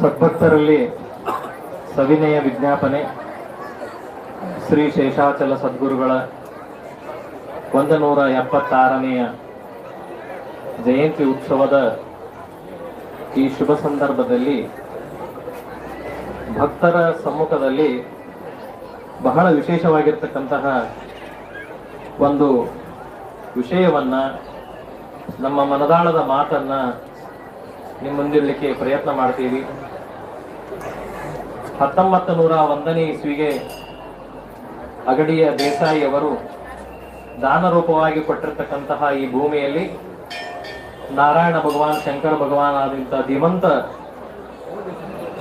ಸದ್ಭಕ್ತರಲ್ಲಿ ಸವಿನಯ ವಿಜ್ಞಾಪನೆ, ಶ್ರೀ ಶೇಷಾಚಲ ಸದ್ಗುರುಗಳ ಒಂದು ನೂರ ಎಪ್ಪತ್ತಾರನೆಯ ಜಯಂತಿ ಉತ್ಸವದ ಈ ಶುಭ ಸಂದರ್ಭದಲ್ಲಿ ಭಕ್ತರ ಸಮ್ಮುಖದಲ್ಲಿ ಬಹಳ ವಿಶೇಷವಾಗಿರ್ತಕ್ಕಂತಹ ಒಂದು ವಿಷಯವನ್ನು ನಮ್ಮ ಮನದಾಳದ ಮಾತನ್ನ ನಿಮ್ಮ ಮುಂದಿರಲಿಕ್ಕೆ ಪ್ರಯತ್ನ ಮಾಡ್ತೀವಿ. ಹತ್ತೊಂಬತ್ತು ನೂರ ಒಂದನೇ ಇಸ್ವಿಗೆ ಅಗಡಿಯ ದೇಸಾಯಿಯವರು ದಾನ ರೂಪವಾಗಿ ಕೊಟ್ಟಿರ್ತಕ್ಕಂತಹ ಈ ಭೂಮಿಯಲ್ಲಿ ನಾರಾಯಣ ಭಗವಾನ್, ಶಂಕರ ಭಗವಾನ್ ಆದಂತಹ ಧೀಮಂತ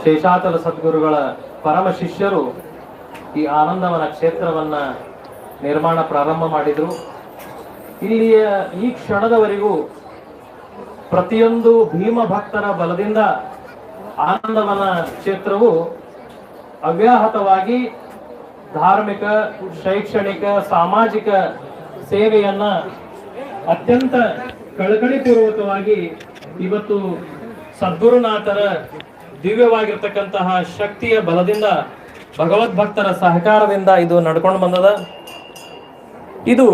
ಶೇಷಾಚಲ ಸದ್ಗುರುಗಳ ಪರಮ ಶಿಷ್ಯರು ಈ ಆನಂದವನ ಕ್ಷೇತ್ರವನ್ನ ನಿರ್ಮಾಣ ಪ್ರಾರಂಭ ಮಾಡಿದ್ರು. ಇಲ್ಲಿಯ ಈ ಕ್ಷಣದವರೆಗೂ ಪ್ರತಿಯೊಂದು ಭೀಮ ಭಕ್ತರ ಬಲದಿಂದ ಆನಂದವನ ಕ್ಷೇತ್ರವು ಅವ್ಯಾಹತವಾಗಿ ಧಾರ್ಮಿಕ, ಶೈಕ್ಷಣಿಕ, ಸಾಮಾಜಿಕ ಸೇವೆಯನ್ನ ಅತ್ಯಂತ ಕಳಕಳಿಪೂರ್ವಕವಾಗಿ ಇವತ್ತು ಸದ್ಗುರುನಾಥರ ದಿವ್ಯವಾಗಿರ್ತಕ್ಕಂತಹ ಶಕ್ತಿಯ ಬಲದಿಂದ ಭಗವದ್ಭಕ್ತರ ಸಹಕಾರದಿಂದ ಇದು ನಡ್ಕೊಂಡು ಬಂದದ. ಇದು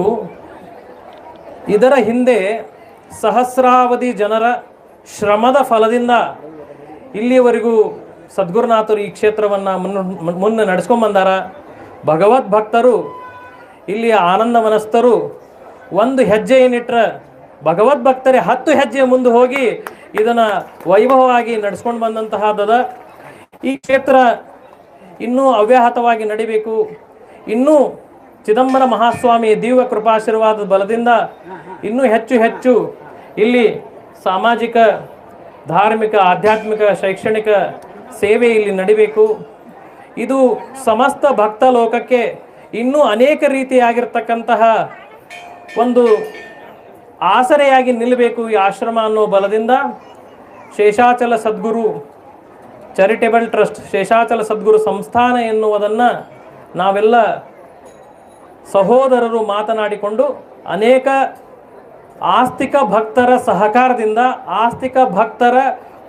ಇದರ ಹಿಂದೆ ಸಹಸ್ರಾವಧಿ ಜನರ ಶ್ರಮದ ಫಲದಿಂದ ಇಲ್ಲಿಯವರೆಗೂ ಸದ್ಗುರುನಾಥರು ಈ ಕ್ಷೇತ್ರವನ್ನು ಮುನ್ನ ಮುನ್ನ ನಡೆಸ್ಕೊಂಡ್ ಬಂದಾರ. ಭಗವದ್ ಭಕ್ತರು, ಇಲ್ಲಿಯ ಆನಂದ ಮನಸ್ಥರು, ಒಂದು ಹೆಜ್ಜೆ ಏನಿಟ್ರೆ ಭಗವದ್ ಭಕ್ತರೇ ಹತ್ತು ಹೆಜ್ಜೆ ಮುಂದೆ ಹೋಗಿ ಇದನ್ನು ವೈಭವವಾಗಿ ನಡೆಸ್ಕೊಂಡು ಬಂದಂತಹದ್ದದ ಈ ಕ್ಷೇತ್ರ ಇನ್ನೂ ಅವ್ಯಾಹತವಾಗಿ ನಡಿಬೇಕು. ಇನ್ನೂ ಚಿದಂಬರ ಮಹಾಸ್ವಾಮಿ ದಿವ್ಯ ಕೃಪಾಶೀರ್ವಾದ ಬಲದಿಂದ ಇನ್ನೂ ಹೆಚ್ಚು ಹೆಚ್ಚು ಇಲ್ಲಿ ಸಾಮಾಜಿಕ, ಧಾರ್ಮಿಕ, ಆಧ್ಯಾತ್ಮಿಕ, ಶೈಕ್ಷಣಿಕ ಸೇವೆ ಇಲ್ಲಿ ನಡಿಬೇಕು. ಇದು ಸಮಸ್ತ ಭಕ್ತ ಲೋಕಕ್ಕೆ ಇನ್ನೂ ಅನೇಕ ರೀತಿಯಾಗಿರ್ತಕ್ಕಂತಹ ಒಂದು ಆಸರೆಯಾಗಿ ನಿಲ್ಲಬೇಕು ಈ ಆಶ್ರಮ ಅನ್ನೋ ಬಲದಿಂದ. ಶೇಷಾಚಲ ಸದ್ಗುರು, ಚಾರಿಟೇಬಲ್ ಟ್ರಸ್ಟ್, ಶೇಷಾಚಲ ಸದ್ಗುರು ಸಂಸ್ಥಾನ ಎನ್ನುವುದನ್ನು ನಾವೆಲ್ಲ ಸಹೋದರರು ಮಾತನಾಡಿಕೊಂಡು ಅನೇಕ ಆಸ್ತಿಕ ಭಕ್ತರ ಸಹಕಾರದಿಂದ, ಆಸ್ತಿಕ ಭಕ್ತರ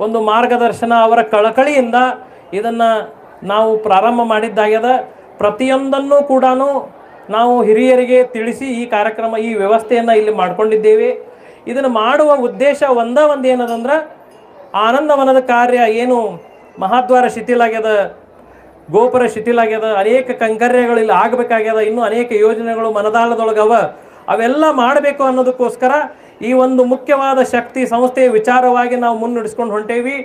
ಒಂದು ಮಾರ್ಗದರ್ಶನ ಅವರ ಕಳಕಳಿಯಿಂದ ಇದನ್ನು ನಾವು ಪ್ರಾರಂಭ ಮಾಡಿದ್ದಾಗ್ಯದ. ಪ್ರತಿಯೊಂದನ್ನು ಕೂಡ ನಾವು ಹಿರಿಯರಿಗೆ ತಿಳಿಸಿ ಈ ಕಾರ್ಯಕ್ರಮ, ಈ ವ್ಯವಸ್ಥೆಯನ್ನು ಇಲ್ಲಿ ಮಾಡ್ಕೊಂಡಿದ್ದೇವೆ. ಇದನ್ನು ಮಾಡುವ ಉದ್ದೇಶ ಒಂದ ಒಂದು ಏನದಂದ್ರೆ, ಆನಂದವನದ ಕಾರ್ಯ ಏನು, ಮಹಾದ್ವಾರ ಶಿಥಿಲಾಗ್ಯದ, ಗೋಪುರ ಶಿಥಿಲಾಗ್ಯದ, ಅನೇಕ ಕಂಕರ್ಯಗಳು ಇಲ್ಲಿ ಆಗಬೇಕಾಗ್ಯದ, ಇನ್ನೂ ಅನೇಕ ಯೋಜನೆಗಳು ಮನದಾಳದೊಳಗವ. ಅವೆಲ್ಲ ಮಾಡಬೇಕು ಅನ್ನೋದಕ್ಕೋಸ್ಕರ ಈ ಒಂದು ಮುಖ್ಯವಾದ ಶಕ್ತಿ ಸಂಸ್ಥೆಯ ವಿಚಾರವಾಗಿ ನಾವು ಮುನ್ನಡೆಸ್ಕೊಂಡು ಹೊಂಟೇವಿ.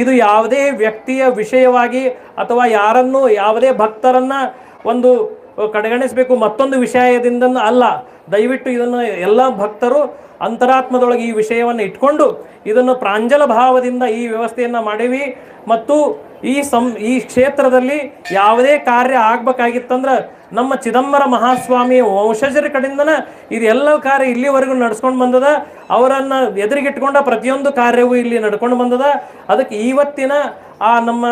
ಇದು ಯಾವುದೇ ವ್ಯಕ್ತಿಯ ವಿಷಯವಾಗಿ ಅಥವಾ ಯಾರನ್ನು ಯಾವುದೇ ಭಕ್ತರನ್ನು ಒಂದು ಕಡೆಗಣಿಸಬೇಕು. ಮತ್ತೊಂದು ವಿಷಯದಿಂದ ಅಲ್ಲ. ದಯವಿಟ್ಟು ಇದನ್ನು ಎಲ್ಲ ಭಕ್ತರು ಅಂತರಾತ್ಮದೊಳಗೆ ಈ ವಿಷಯವನ್ನು ಇಟ್ಕೊಂಡು ಇದನ್ನು ಪ್ರಾಂಜಲ ಭಾವದಿಂದ ಈ ವ್ಯವಸ್ಥೆಯನ್ನು ಮಾಡಿವಿ. ಮತ್ತು ಈ ಸಂ, ಈ ಕ್ಷೇತ್ರದಲ್ಲಿ ಯಾವುದೇ ಕಾರ್ಯ ಆಗ್ಬೇಕಾಗಿತ್ತಂದ್ರೆ ನಮ್ಮ ಚಿದಂಬರ ಮಹಾಸ್ವಾಮಿ ವಂಶಜರ ಕಡೆಯಿಂದನ ಇದೆಲ್ಲ ಕಾರ್ಯ ಇಲ್ಲಿವರೆಗೂ ನಡ್ಸ್ಕೊಂಡು ಬಂದದ. ಅವರನ್ನು ಎದುರಿಗಿಟ್ಕೊಂಡ ಪ್ರತಿಯೊಂದು ಕಾರ್ಯವೂ ಇಲ್ಲಿ ನಡ್ಕೊಂಡು ಬಂದದ. ಅದಕ್ಕೆ ಇವತ್ತಿನ ಆ ನಮ್ಮ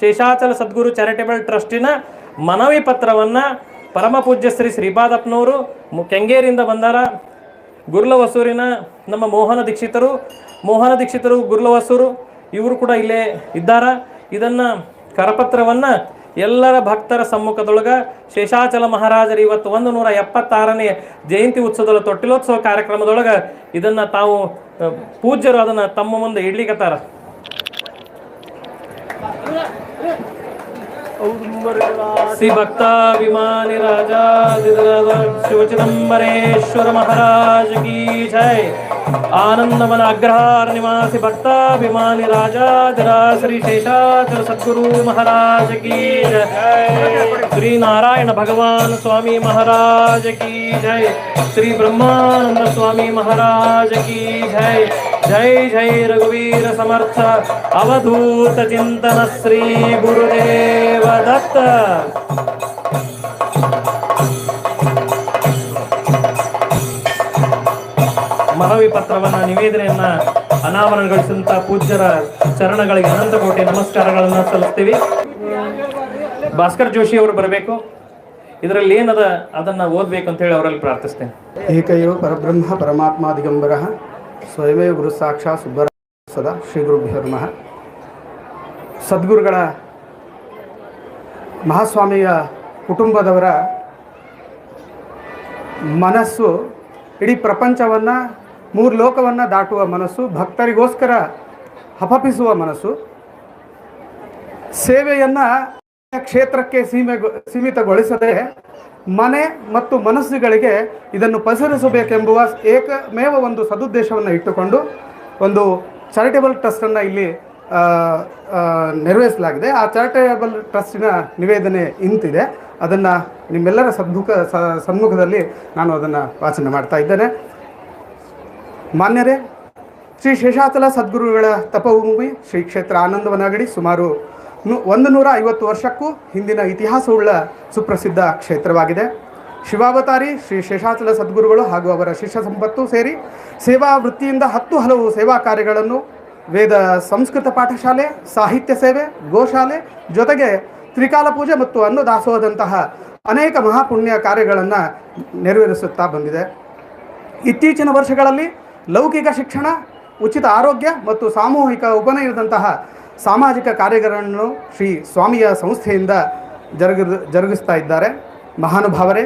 ಶೇಷಾಚಲ ಸದ್ಗುರು ಚಾರಿಟೇಬಲ್ ಟ್ರಸ್ಟಿನ ಮನವಿ ಪತ್ರವನ್ನು ಪರಮ ಪೂಜ್ಯ ಶ್ರೀ ಶ್ರೀಪಾದಪ್ಪನವರು ಕೆಂಗೇರಿಯಿಂದ ಬಂದಾರ. ಗುರ್ಲವಸೂರಿನ ನಮ್ಮ ಮೋಹನ ದೀಕ್ಷಿತರು. ಮೋಹನ ದೀಕ್ಷಿತರು ಗುರ್ಲವಸೂರು, ಇವರು ಕೂಡ ಇಲ್ಲೇ ಇದ್ದಾರ. ಇದನ್ನು ಕರಪತ್ರವನ್ನು ಎಲ್ಲರ ಭಕ್ತರ ಸಮ್ಮುಖದೊಳಗ ಶೇಷಾಚಲ ಮಹಾರಾಜರು ಇವತ್ತು ಒಂದು ನೂರ ಎಪ್ಪತ್ತಾರನೇ ಜಯಂತಿ ಉತ್ಸವದ ತೊಟ್ಟಿಲೋತ್ಸವ ಕಾರ್ಯಕ್ರಮದೊಳಗೆ ಇದನ್ನು ತಾವು ಪೂಜ್ಯರು ಅದನ್ನು ತಮ್ಮ ಮುಂದೆ ಇಡ್ಲಿಕತ್ತಾರ ಶ್ರೀ ಭಕ್ತಾಭಿಮಾನಿ ರಾಜ ಶಿವಚಿದಂಬರೇಶ್ವರ ಮಹಾರಾಜ ಕಿ ಜೈ ಆನಂದವನ ಅಗ್ರಹಾರ ನಿವಾಸಿ ಭಕ್ತಾಭಿಮಾನಿ ರಾಜಾಧಿರಾ ಶ್ರೀ ಶೇಷಾಚಲ ಸದ್ಗುರು ಮಹಾರಾಜ ಕಿ ಜೈ ಶ್ರೀ ನಾರಾಯಣ ಭಗವಾನ್ ಸ್ವಾಮಿ ಮಹಾರಾಜ ಕಿ ಜೈ ಶ್ರೀ ಬ್ರಹ್ಮಾನಂದ ಸ್ವಾಮಿ ಮಹಾರಾಜ ಕಿ ಜೈ ಜೈ ಜೈ ರಘುವೀರ ಸಮರ್ಥ ಅವಧೂತ ಚಿಂತನ ಶ್ರೀ ಗುರುದೇವ ದತ್ತ. ಮನವಿ ಪತ್ರವನ್ನ ನಿವೇದನೆಯನ್ನ ಅನಾವರಣಗೊಳಿಸಿದಂತ ಪೂಜ್ಯರ ಚರಣಗಳಿಗೆ ಅನಂತ ಕೋಟಿ ನಮಸ್ಕಾರಗಳನ್ನ ಸಲ್ಲಿಸ್ತೀವಿ. ಭಾಸ್ಕರ್ ಜೋಶಿ ಅವರು ಬರಬೇಕು. ಇದರಲ್ಲಿ ಏನದ ಅದನ್ನ ಓದ್ಬೇಕು ಅಂತ ಹೇಳಿ ಅವರಲ್ಲಿ ಪ್ರಾರ್ಥಿಸ್ತೇನೆ. ಏಕೈವ ಪರಬ್ರಹ್ಮ ಪರಮಾತ್ಮ ದಿಗಂಬರ. ಸ್ವಯಮೇವ ಗುರು ಸಾಕ್ಷಾತ್ ಸುಬ್ಬರ ಸದಾ ಶ್ರೀ ಗುರು ನಮಃ. ಸದ್ಗುರುಗಳ ಮಹಾಸ್ವಾಮಿಯ ಕುಟುಂಬದವರ ಮನಸ್ಸು, ಇಡೀ ಪ್ರಪಂಚವನ್ನು, ಮೂರು ಲೋಕವನ್ನು ದಾಟುವ ಮನಸ್ಸು, ಭಕ್ತರಿಗೋಸ್ಕರ ಹಪಪಿಸುವ ಮನಸ್ಸು. ಸೇವೆಯನ್ನು ಕ್ಷೇತ್ರಕ್ಕೆ ಸೀಮೆ ಸೀಮಿತಗೊಳಿಸದೆ ಮನೆ ಮತ್ತು ಮನಸ್ಸುಗಳಿಗೆ ಇದನ್ನು ಪಸರಿಸಬೇಕೆಂಬುವ ಏಕಮೇವ ಒಂದು ಸದುದ್ದೇಶವನ್ನು ಇಟ್ಟುಕೊಂಡು ಒಂದು ಚಾರಿಟೇಬಲ್ ಟ್ರಸ್ಟನ್ನು ಇಲ್ಲಿ ನೆರವೇರಿಸಲಾಗಿದೆ. ಆ ಚಾರಿಟೇಬಲ್ ಟ್ರಸ್ಟಿನ ನಿವೇದನೆ ಇಂತಿದೆ. ಅದನ್ನು ನಿಮ್ಮೆಲ್ಲರ ಸದ್ಮುಖ ಸಮ್ಮುಖದಲ್ಲಿ ನಾನು ಅದನ್ನು ವಾಚನೆ ಮಾಡ್ತಾ ಇದ್ದೇನೆ. ಮಾನ್ಯರೇ, ಶ್ರೀ ಶೇಷಾಚಲ ಸದ್ಗುರುಗಳ ತಪಭೂಮಿ, ಶ್ರೀ ಕ್ಷೇತ್ರ ಆನಂದವನಗಡಿ, ಸುಮಾರು ಒಂದು ನೂರ ಐವತ್ತು ವರ್ಷಕ್ಕೂ ಹಿಂದಿನ ಇತಿಹಾಸವುಳ್ಳ ಸುಪ್ರಸಿದ್ಧ ಕ್ಷೇತ್ರವಾಗಿದೆ. ಶಿವಾವತಾರಿ, ಶ್ರೀ ಶೇಷಾಚಲ ಸದ್ಗುರುಗಳು ಹಾಗೂ ಅವರ ಶಿಷ್ಯ ಸಂಪತ್ತು ಸೇರಿ ಸೇವಾ ವೃತ್ತಿಯಿಂದ ಹತ್ತು ಹಲವು ಸೇವಾ ಕಾರ್ಯಗಳನ್ನು ವೇದ ಸಂಸ್ಕೃತ ಪಾಠಶಾಲೆ, ಸಾಹಿತ್ಯ ಸೇವೆ, ಗೋಶಾಲೆ ಜೊತೆಗೆ ತ್ರಿಕಾಲ ಪೂಜೆ ಮತ್ತು ಅನ್ನದಾಸೋಹದಂತಹ ಅನೇಕ ಮಹಾಪುಣ್ಯ ಕಾರ್ಯಗಳನ್ನು ನೆರವೇರಿಸುತ್ತಾ ಬಂದಿದೆ. ಇತ್ತೀಚಿನ ವರ್ಷಗಳಲ್ಲಿ ಲೌಕಿಕ ಶಿಕ್ಷಣ, ಉಚಿತ ಆರೋಗ್ಯ ಮತ್ತು ಸಾಮೂಹಿಕ ಉಪನಯನದಂತಹ ಸಾಮಾಜಿಕ ಕಾರ್ಯಗಳನ್ನು ಶ್ರೀ ಸ್ವಾಮಿಯ ಸಂಸ್ಥೆಯಿಂದ ಜರುಗಿ ಜರುಗಿಸ್ತಾ ಇದ್ದಾರೆ. ಮಹಾನುಭಾವರೇ,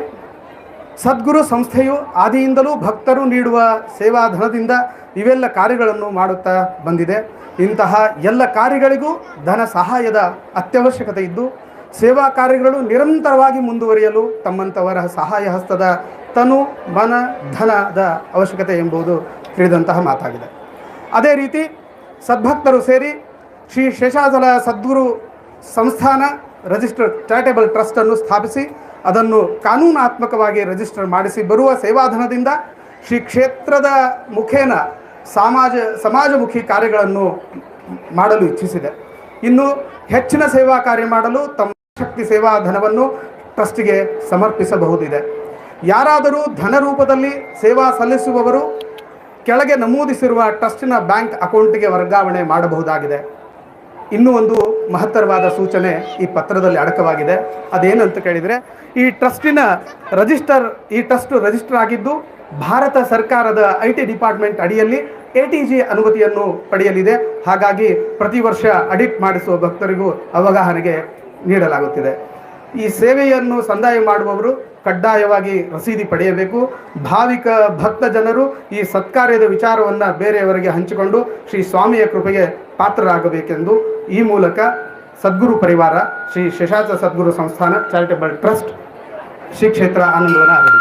ಸದ್ಗುರು ಸಂಸ್ಥೆಯು ಆದಿಯಿಂದಲೂ ಭಕ್ತರು ನೀಡುವ ಸೇವಾಧನದಿಂದ ಇವೆಲ್ಲ ಕಾರ್ಯಗಳನ್ನು ಮಾಡುತ್ತಾ ಬಂದಿದೆ. ಇಂತಹ ಎಲ್ಲ ಕಾರ್ಯಗಳಿಗೂ ಧನ ಸಹಾಯದ ಅತ್ಯವಶ್ಯಕತೆ ಇದ್ದು, ಸೇವಾ ಕಾರ್ಯಗಳು ನಿರಂತರವಾಗಿ ಮುಂದುವರಿಯಲು ತಮ್ಮಂಥವರ ಸಹಾಯ ಹಸ್ತದ ತನು ಮನ ಧನದ ಅವಶ್ಯಕತೆ ಎಂಬುದು ತಿಳಿದಂತಹ ಮಾತಾಗಿದೆ. ಅದೇ ರೀತಿ ಸದ್ಭಕ್ತರು ಸೇರಿ ಶ್ರೀ ಶೇಷಾಚಲ ಸದ್ಗುರು ಸಂಸ್ಥಾನ ರಿಜಿಸ್ಟರ್ ಚಾರಿಟೇಬಲ್ ಟ್ರಸ್ಟನ್ನು ಸ್ಥಾಪಿಸಿ ಅದನ್ನು ಕಾನೂನಾತ್ಮಕವಾಗಿ ರಿಜಿಸ್ಟರ್ ಮಾಡಿಸಿ ಬರುವ ಸೇವಾಧನದಿಂದ ಶ್ರೀ ಕ್ಷೇತ್ರದ ಮುಖೇನ ಸಮಾಜ ಸಮಾಜಮುಖಿ ಕಾರ್ಯಗಳನ್ನು ಮಾಡಲು ಇಚ್ಛಿಸಿದೆ. ಇನ್ನು ಹೆಚ್ಚಿನ ಸೇವಾ ಕಾರ್ಯ ಮಾಡಲು ತಮ್ಮ ಶಕ್ತಿ ಸೇವಾ ಧನವನ್ನು ಟ್ರಸ್ಟಿಗೆ ಸಮರ್ಪಿಸಬಹುದಿದೆ. ಯಾರಾದರೂ ಧನ ರೂಪದಲ್ಲಿ ಸೇವಾ ಸಲ್ಲಿಸುವವರು ಕೆಳಗೆ ನಮೂದಿಸಿರುವ ಟ್ರಸ್ಟಿನ ಬ್ಯಾಂಕ್ ಅಕೌಂಟಿಗೆ ವರ್ಗಾವಣೆ ಮಾಡಬಹುದಾಗಿದೆ. ಇನ್ನೂ ಒಂದು ಮಹತ್ತರವಾದ ಸೂಚನೆ ಈ ಪತ್ರದಲ್ಲಿ ಅಡಕವಾಗಿದೆ. ಅದೇನಂತ ಕೇಳಿದರೆ, ಈ ಟ್ರಸ್ಟಿನ ರಜಿಸ್ಟರ್ ಈ ಟ್ರಸ್ಟ್ ರಿಜಿಸ್ಟರ್ ಆಗಿದ್ದು ಭಾರತ ಸರ್ಕಾರದ ಐ ಟಿ ಡಿಪಾರ್ಟ್ಮೆಂಟ್ ಅಡಿಯಲ್ಲಿ ಎ ಟಿ ಜಿ ಅನುಮತಿಯನ್ನು ಪಡೆಯಲಿದೆ. ಹಾಗಾಗಿ ಪ್ರತಿ ವರ್ಷ ಅಡಿಟ್ ಮಾಡಿಸುವ ಭಕ್ತರಿಗೂ ಅವಗಾಹನೆಗೆ ನೀಡಲಾಗುತ್ತಿದೆ. ಈ ಸೇವೆಯನ್ನು ಸಂದಾಯ ಮಾಡುವವರು ಕಡ್ಡಾಯವಾಗಿ ರಸೀದಿ ಪಡೆಯಬೇಕು. ಭಾವಿಕ ಭಕ್ತ ಜನರು ಈ ಸತ್ಕಾರ್ಯದ ವಿಚಾರವನ್ನು ಬೇರೆಯವರಿಗೆ ಹಂಚಿಕೊಂಡು ಶ್ರೀ ಸ್ವಾಮಿಯ ಕೃಪೆಗೆ ಪಾತ್ರರಾಗಬೇಕೆಂದು ಈ ಮೂಲಕ ಸದ್ಗುರು ಪರಿವಾರ ಶ್ರೀ ಶೇಷಾಚಲ ಸದ್ಗುರು ಸಂಸ್ಥಾನ ಚಾರಿಟೇಬಲ್ ಟ್ರಸ್ಟ್ ಶ್ರೀ ಕ್ಷೇತ್ರ ಆನಂದವನ ಆಗಲಿ